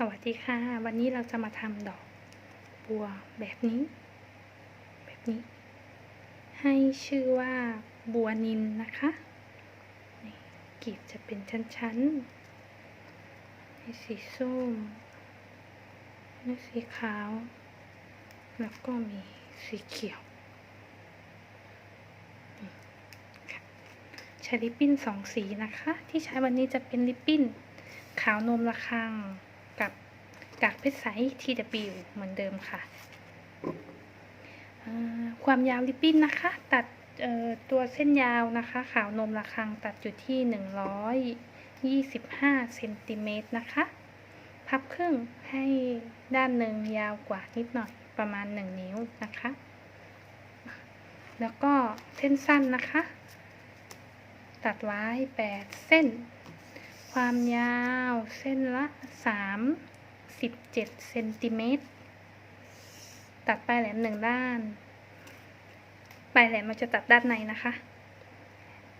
สวัสดีค่ะ วันนี้เราจะมาทำดอกบัวแบบนี้ แบบนี้ ให้ชื่อว่าบัวนินนะคะนี่กลีบจะเป็นชั้นๆมีสีส้มมีสีขาว แล้วก็มีสีเขียวใช้ริบบิ้นสองสีนะคะ ที่ใช้วันนี้จะเป็นริบบิ้นขาวนมระคัง กากเพชรใส TW เหมือนเดิมค่ะ ความยาวริบบิ้นนะคะ ตัดตัวเส้นยาวนะคะ ขาวนมระคังตัดอยู่ที่ 125เซนติเมตรนะคะ พับครึ่งให้ด้านหนึ่งยาวกว่านิดหน่อยประมาณ 1 นิ้วนะคะ แล้วก็เส้นสั้นนะคะ ตัดไว้ 8 เส้น ความยาวเส้นละ 37เซนติเมตรตัดปลายแหลมหนึ่งด้าน ปลายแหลมมันจะตัดด้านในนะคะ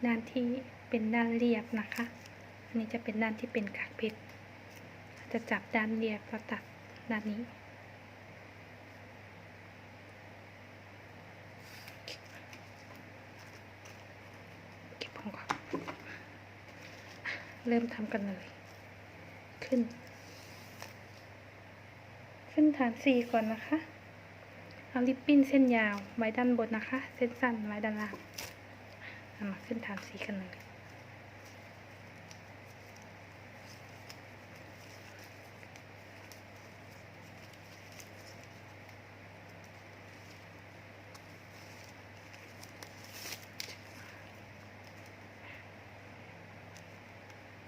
ด้านที่เป็นด้านเรียบนะคะ อันนี้จะเป็นด้านที่เป็นกากเพชร จะจับด้านเรียบแล้วตัดด้านนี้เก็บของก่อนเริ่มทำกันเลย ขึ้น ฐานสี่ก่อนนะคะ เอาริบบิ้นเส้นยาวไว้ด้านบนนะคะ เส้นสั้นไว้ด้านล่างเอามาขึ้นฐานสี่กันเลย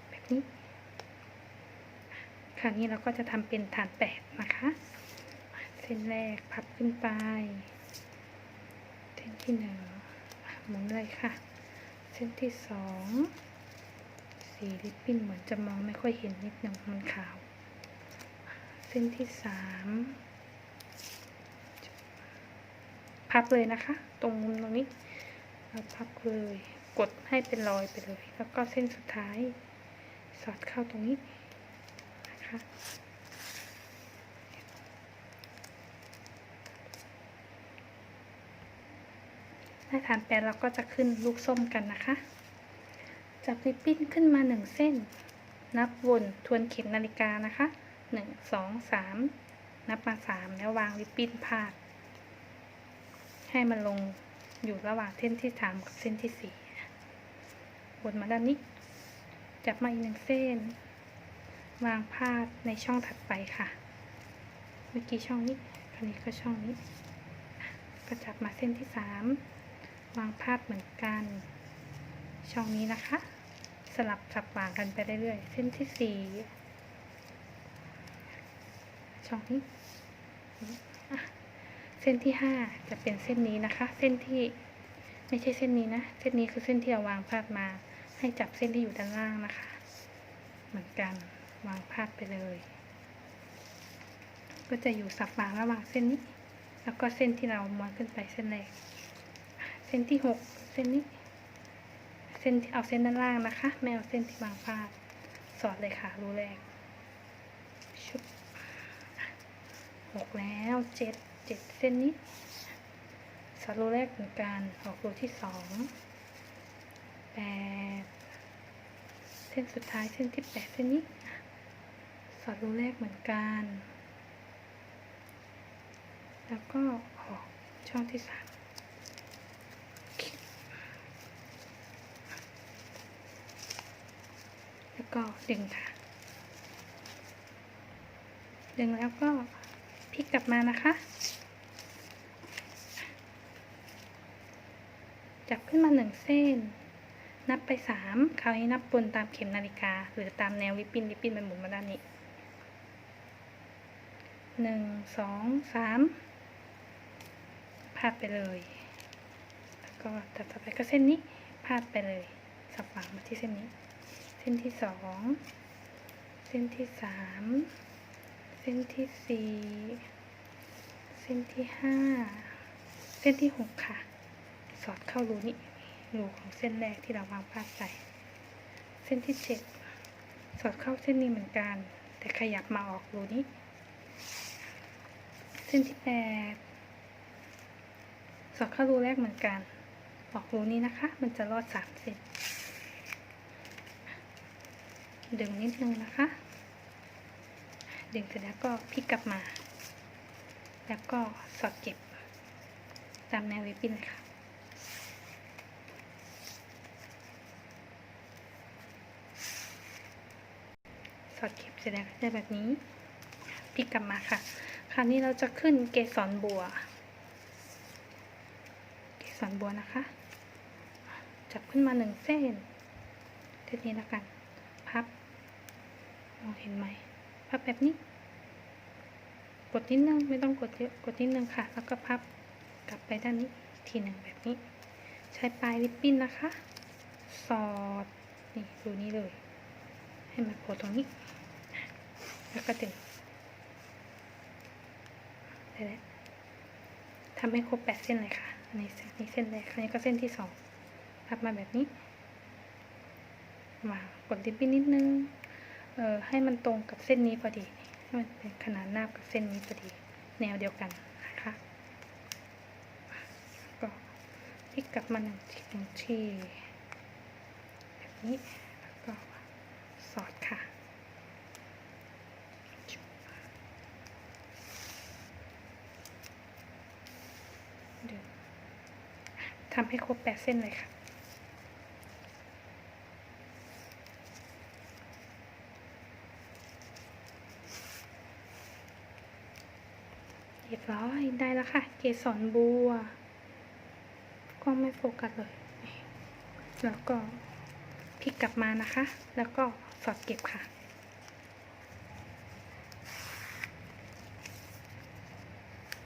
แบบนี้คราวนี้เราก็จะทำเป็นฐานแปดนะคะ ส้นแรกพับขึ้นไป เส้นที่หนึ่งหมุนเลยค่ะ เส้นที่สองสีลิปปิ้นเหมือนจะมองไม่ค่อยเห็นนิดหนึ่งมันขาว เส้นที่สามพับเลยนะคะ ตรงมุมตรงนี้เราพับเลย กดให้เป็นรอยไปเลย แล้วก็เส้นสุดท้าย สอดเข้าตรงนี้นะคะ หน้าฐานแปดเราก็จะขึ้นลูกส้มกันนะคะ จับริบบิ้นขึ้นมาหนึ่งเส้น นับวนทวนเข็มนาฬิกานะคะหนึ่งสองสามนับมาสามแล้ววางริบบิ้นพาด ให้มันลงอยู่ระหว่างเส้นที่สามกับเส้นที่สี่วนมาด้านนี้ จับมาอีกหนึ่งเส้น วางพาดในช่องถัดไปค่ะ เมื่อกี้ช่องนี้คราวนี้ก็ช่องนี้ ก็จับมาเส้นที่สาม วางพาดเหมือนกัน ช่องนี้นะคะ สลับสับวางกันไปเรื่อยๆ เส้นที่สี่ช่องนี้เส้นที่ห้าจะเป็นเส้นนี้นะคะ เส้นที่ไม่ใช่เส้นนี้นะ เส้นนี้คือเส้นที่เราวางพาดมา ให้จับเส้นที่อยู่ด้านล่างนะคะ เหมือนกันวางพาดไปเลย ก็จะอยู่สับวางระหว่างเส้นนี้ แล้วก็เส้นที่เราม้วนขึ้นไปเส้นแรก เส้นที่หกเส้นนี้ เส้นเอาเส้นด้านล่างนะคะ ไม่เอาเส้นที่วางพาดสอดเลยค่ะรูแรกชุบหกแล้วเจ็ดเจ็ดเส้นนี้ สอดรูแรกเหมือนกันออกรูที่สองแปดเส้นสุดท้ายเส้นที่แปดเส้นนี้ สอดรูแรกเหมือนกัน แล้วก็ออกช่องที่สามแล้ว ก็ดึงค่ะ ดึงแล้วก็พลิกกลับมานะคะ จับขึ้นมาหนึ่งเส้น นับไปสามคราวนี้นับบนตามเข็มนาฬิกา หรือตามแนวริบบิ้นริบบิ้นมันหมุนมาด้านนี้หนึ่งสองสามพาดไปเลย แล้วก็ตัดต่อไปก็เส้นนี้พาดไปเลยสับวางมาที่เส้นนี้ ส้นที่สองเส้นที่สามเส้นที่สี่เส้นที่ห้าเส้นที่หกค่ะ สอดเข้ารูนี้รูของเส้นแรกที่เราวางพาดใส่ เส้นที่เจ็ดสอดเข้าเส้นนี้เหมือนกัน แต่ขยับมาออกรูนี้ เส้นที่แปดสอดเข้ารูแรกเหมือนกัน ออกรูนี้นะคะ มันจะรอดสามเส้น ดึงนิดนึงนะคะ ดึงเสร็จแล้วก็พลิกกลับมา แล้วก็สอดเก็บ ตามแนวริบบิ้นเลค่ะสอดเก็บเสร็จแล้วก็จะแบบนี้พลิกกลับมาค่ะ คราวนี้เราจะขึ้นเกสรบัว เกสรบัวนะคะ จับขึ้นมาหนึ่งเส้นเท่านี้แล้วกัน เห็นไหมพับแบบนี้ กดนิดนึงไม่ต้องกดเยอะกดนิดนึงค่ะ แล้วก็พับกลับไปด้านนี้อีกทีหนึ่งแบบนี้ ใช้ปลายริบบิ้นนะคะ สอดนี่ดูนี้เลย ให้มันโผล่ตรงนี้ แล้วก็ดึงได้แล้วทำให้ครบแปดเส้นเลยค่ะอันนี้เส้นนี้เส้นแรกอันนี้ก็เส้นที่สองพับมาแบบนี้มากดริบบิ้นนิดนึง ออให้มันตรงกับเส้นนี้พอดีให้มันเป็นขนาดหน้าบกับเส้นนี้พอดี แนวเดียวกันนะคะก็พลิกกลับมาหนึ่งทีหนึ่งทีแบบนี้แล้วก็สอดค่ะทำให้ครบแปดเส้นเลยค่ะ เรียบร้อย ได้แล้วค่ะ เกสรบัวกล้องไม่โฟกัสเลย แล้วก็พลิกกลับมานะคะ แล้วก็สอดเก็บค่ะ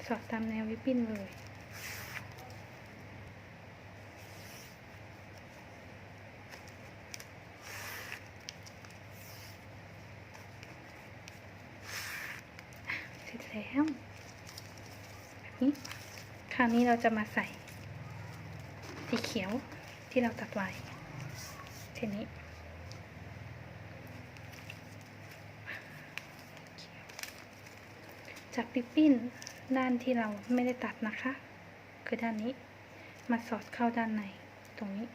สอดตามแนววิปปิ้นเลยเสร็จแล้วแบบนี้ค ราวนี้เราจะมาใส่สีเขียวที่เราตัดไว้ทีนี้จากริบบิ้นด้านที่เราไม่ได้ตัดนะคะ คือด้านนี้มาสอดเข้าด้านในตรงนี้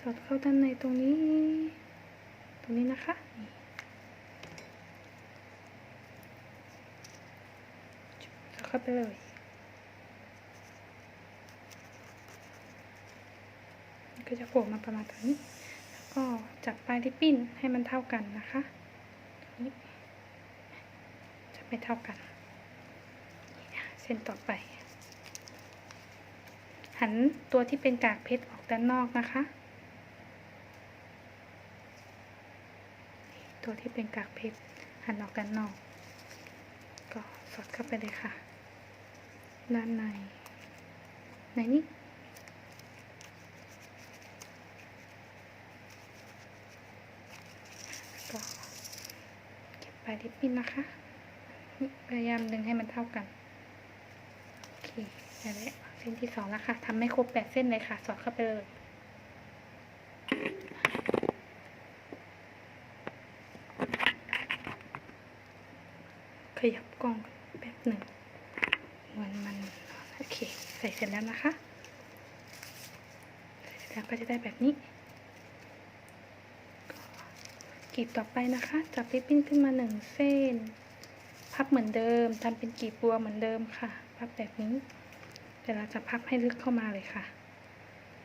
สอดเข้าด้านในตรงนี้ ตรงนี้นะคะนี่สอด เข้าไปเลยก็จะโผล่มาประมาณตรงนี้ แล้วก็จับปลายริบบิ้นให้มันเท่ากันนะคะนี้จะไม่เท่ากัน เส้นต่อไป หันตัวที่เป็นกากเพชรออกด้านนอกนะคะ ตัวที่เป็นกากเพชรหันออกด้านนอก ก็สอดเข้าไปเลยค่ะ ด้านในในนี้ก็เก็บปลายริบบิ้นนะคะนี่พยายามดึงให้มันเท่ากัน โอเคได้แล้วเส้นที่สองแล้วค่ะทำให้ครบแปดเส้นเลยค่ะ สอดเข้าไปเลยขยับกล้องแป๊บหนึ่งเหมือนมัน โอเค ใส่เสร็จแล้วนะคะ ใส่เสร็จแล้วก็จะได้แบบนี้กรีบต่อไปนะคะ จับริบบิ้นขึ้นมาหนึ่งเส้น พับเหมือนเดิมทำเป็นกรีบบัวเหมือนเดิมค่ะ พับแบบนี้ แต่เราจะพับให้ลึกเข้ามาเลยค่ะ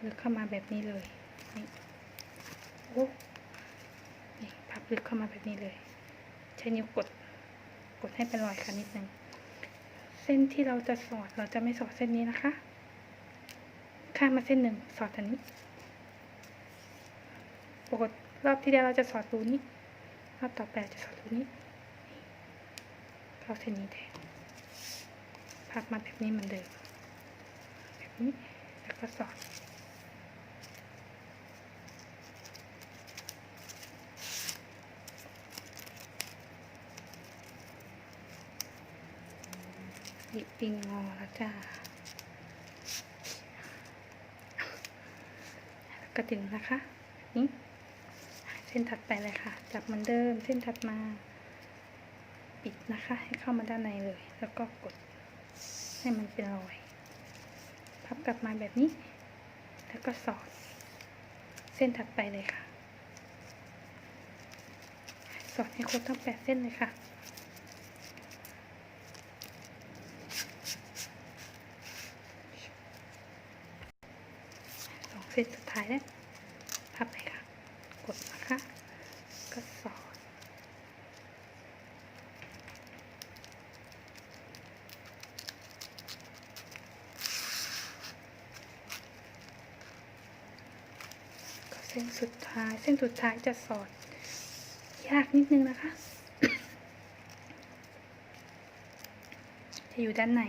ลึกเข้ามาแบบนี้เลยนี่โอ้นี่พับลึกเข้ามาแบบนี้เลย ใช้นิ้วกด กดให้เป็นรอยค่ะนิดนึง เส้นที่เราจะสอดเราจะไม่สอดเส้นนี้นะคะข้ามมาเส้นหนึ่งสอดอันนี้ปกติรอบที่แล้วเราจะสอดรูนี้รอบต่อไปจะสอดรูนี้เข้าเส้นนี้แทนพับมาแบบนี้เหมือนเดิมแบบนี้แล้วก็สอด ดิบปิงงอแล้วจ้า แล้วก็ดึงนะคะ นี้เส้นถัดไปเลยค่ะ จับเหมือนเดิม เส้นถัดมา ปิดนะคะ ให้เข้ามาด้านในเลย แล้วก็กด ให้มันเป็นรอย พับกลับมาแบบนี้ แล้วก็สอด เส้นถัดไปเลยค่ะ สอดให้ครบทั้งแปดเส้นเลยค่ะ สอง เส้นสุดท้ายแล้วพับไปค่ะ กดนะคะ ก็สอดก็เส้นสุดท้าย เส้นสุดท้ายจะสอด ยากนิดนึงนะคะ จะอยู่ด้านใน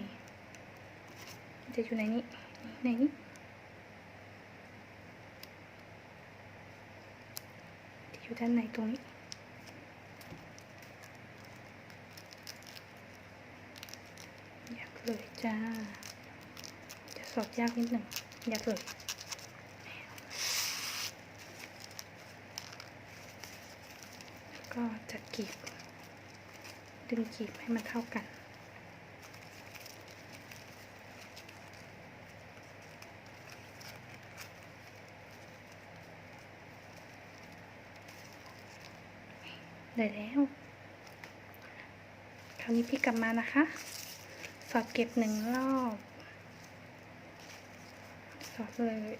จะอยู่ในนี้ ในนี้ จะอยู่ ด้านในตรงนี้ อยากเลยจ้า จะสอดยากนิดหนึ่งอยากเลยก็จะกีบ ดึงกีบให้มันเท่ากัน ได้แล้ว คราวนี้พี่กลับมานะคะ สอดเก็บหนึ่งรอบ สอดเลย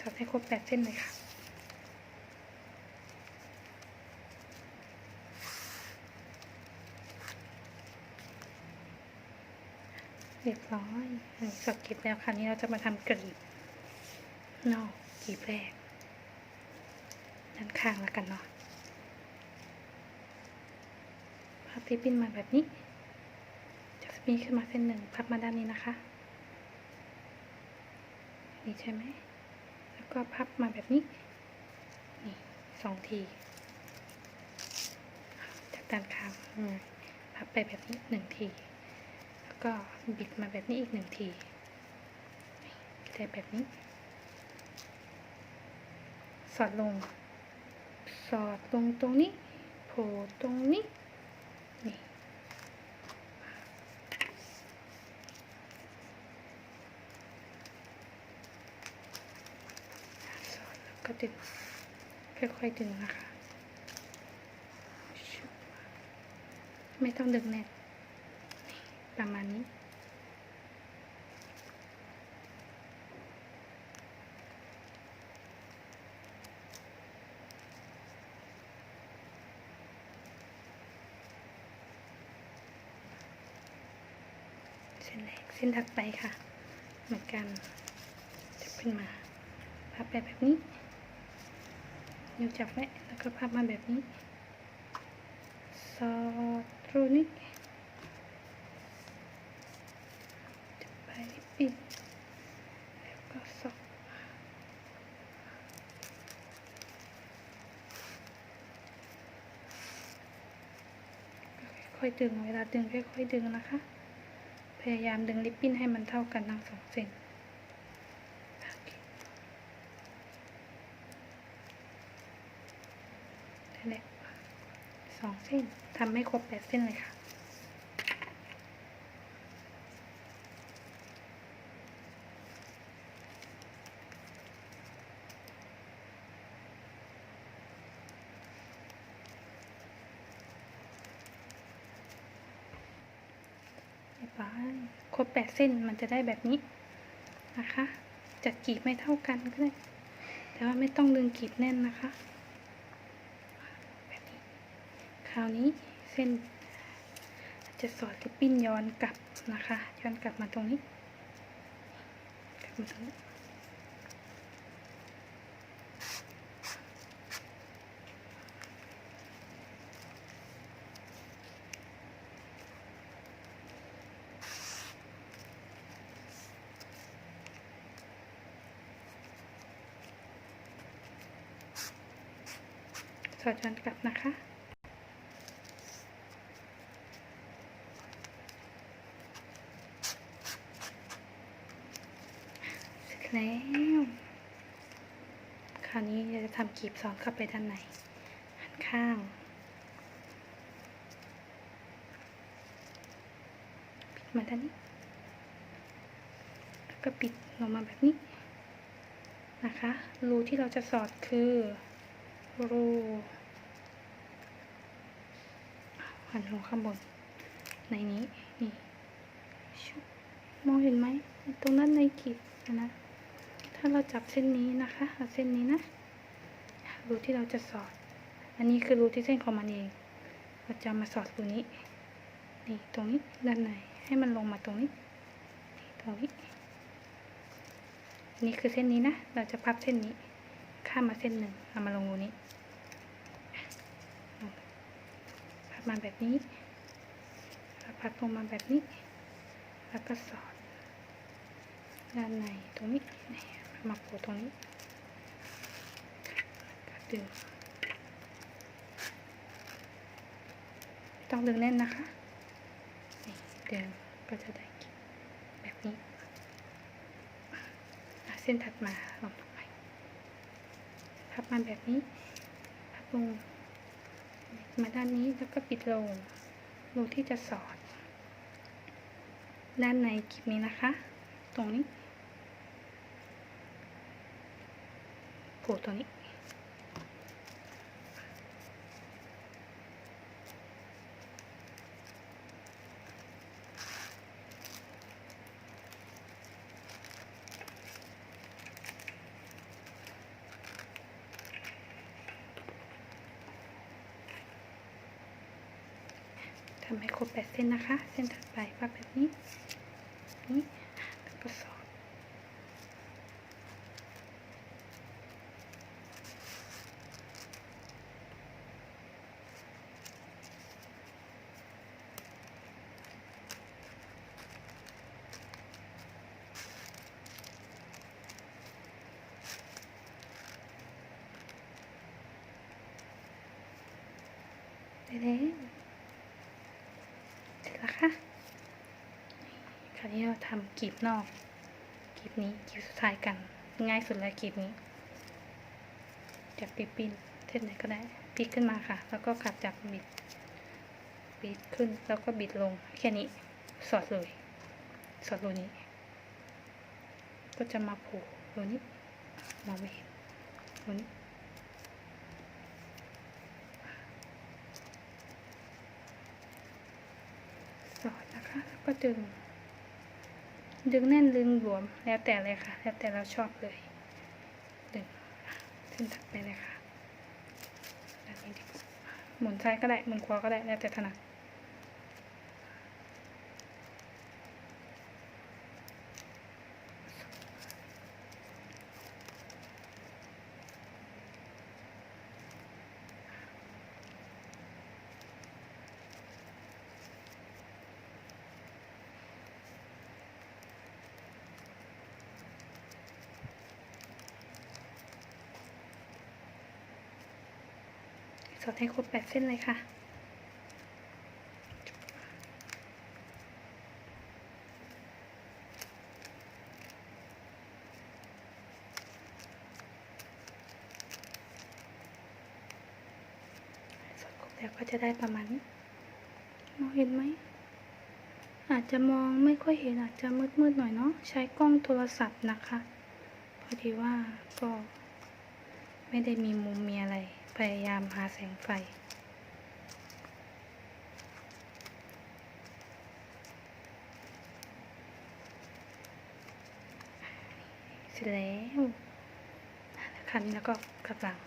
สอดให้ครบแปดเส้นเลยค่ะ เรียบร้อย สดเก็บแล้วคราวนี้เราจะมาทำกรีบนอกกรีบแรก ด้านข้างแล้วกันเนาะพับริบบิ้นมาแบบนี้จะมีขึ้นมาเส้นหนึ่งพับมาด้านนี้นะคะนี่ใช่ไหมแล้วก็พับมาแบบนี้นี่สองทีจากด้านข้างพับไปแบบนี้หนึ่งที ก็บิดมาแบบนี้อีกหนึ่งทีได้แบบนี้ สอดลง สอดลงตรงนี้ โผล่ตรงนี้ นี่ สอดแล้วก็ดึง ค่อยๆดึงนะคะ ไม่ต้องดึงแน่น ประมาณนี้ เส้นแรกเส้นถัดไปค่ะ เหมือนกันจะขึ้นมา พับไปแบบนี้นิ้วจับไว้แล้วก็พับมาแบบนี้ สอดตรูนี้จะไปปิด แล้วก็สอด ค่อยๆดึง เวลาดึงค่อยๆดึงนะคะ พยายามดึงลิปปิ้นให้มันเท่ากันทั้งสองเส้นนั่นแหละสองเส้นทำให้ครบแปดเส้นเลยค่ะ เรียบร้อยครบแปดเส้นมันจะได้แบบนี้นะคะ จัดกรีบไม่เท่ากันก็ได้ แต่ว่าไม่ต้องดึงกรีบแน่นนะคะ แบบนี้ คราวนี้เส้น จะสอดลิปปิ้นย้อนกลับนะคะ ย้อนกลับมาตรงนี้กลับมาตรงนี้ กันกลับนะคะ เสร็จแล้ว คราวนี้เราจะทำกีบซ้อนเข้าไปด้านในหันข้างปิดมาด้านนี้ แล้วก็ปิดลงมาแบบนี้นะคะ รูที่เราจะสอดคือรู หันลงข้างบนในนี้นี่มองเห็นไหมตรงนั้นในกีบนะถ้าเราจับเส้นนี้นะคะเอาเส้นนี้นะรูที่เราจะสอด อันนี้คือรูที่เส้นของมันเอง เราจะมาสอดรูนี้ นี่ตรงนี้ด้านในให้มันลงมาตรงนี้นตรงนี้นี่คือเส้นนี้นะ เราจะพับเส้นนี้ ข้ามมาเส้นหนึ่งเอามาลงรูนี้ พับ มาแบบนี้แล้วพับลงมาแบบนี้ แล้วก็สอดด้านในตรงนี้นี่มาโผล่ตรงนี้ก็ดึงต้องดึงแน่นนะคะนี่ดึงก็จะได้แบบนี้เส้นถัดมาลองทำใหม่พับมาแบบนี้พับลง มาด้านนี้แล้วก็ปิดลงรูที่จะสอด ด้านในคลิปนี้นะคะ ตรงนี้ผูตรงนี้ ทำให้ครบแปดเส้นนะคะ เส้นถัดไปพับแบบนี้ นี้แล้วก็สอด ได้แล้วเสร็จแล้วค่ะ คราวนี้เราทำ กลีบนอกกลีบนี้กลีบสุดท้ายกัน ง่ายสุดแล้วกลีบนี้จับปีปินเส้นไหนก็ได้พลิกขึ้นมาค่ะ แล้วก็ขับจับบิดบิดขึ้นแล้วก็บิดลงแค่นี้สอดเลยสอดรูนี้ ก็จะมาผูกรูนี้มองไม่เห็นรูนี้สอดนะคะแล้วก็ดึง ดึงแน่นดึงหลวมแล้วแต่เลยค่ะ แล้วแต่เราชอบเลย ดึงขึ้นถัดไปเลยค่ะหมุนซ้ายก็ได้หมุนขวาก็ได้แล้วแต่ถนัด สอดให้ครบแปดเส้นเลยค่ะ สดครบแล้วก็จะได้ประมาณนี้มองเห็นไหม อาจจะมองไม่ค่อยเห็นอาจจะมืดๆหน่อยเนาะ ใช้กล้องโทรศัพท์นะคะ พอดีว่าก็ไม่ได้มีมุมมีอะไร พยายามหาแสงไฟ เสร็จแล้วคราวนี้แล้วก็กลับหลัง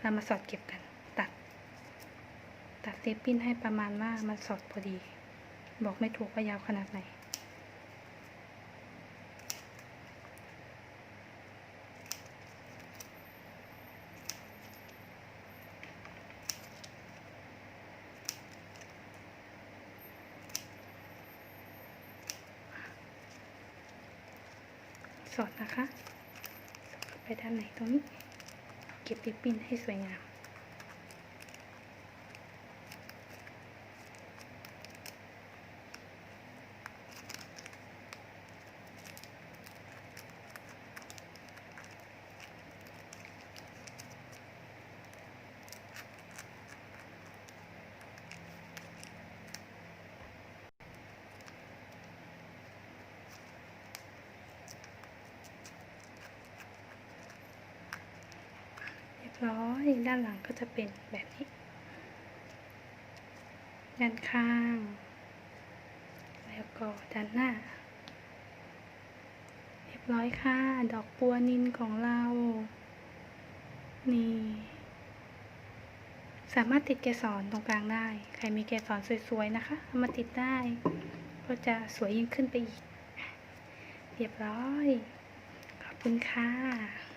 เรามาสอดเก็บกัน ตัด ตัดริบบิ้นให้ประมาณว่ามันสอดพอดี บอกไม่ถูกว่ายาวขนาดไหน สอดนะคะ สอดไปด้านในตรงนี้ เก็บริบบิ้นให้สวยงาม ร้อยด้านหลังก็จะเป็นแบบนี้ ด้านข้าง แล้วก็ด้านหน้า เรียบร้อยค่ะ ดอกบัวนินของเรา นี่ สามารถติดเกสรตรงกลางได้ ใครมีเกสรสวยๆนะคะเอามาติดได้ ก็จะสวยยิ่งขึ้นไปอีก เรียบร้อย ขอบคุณค่ะ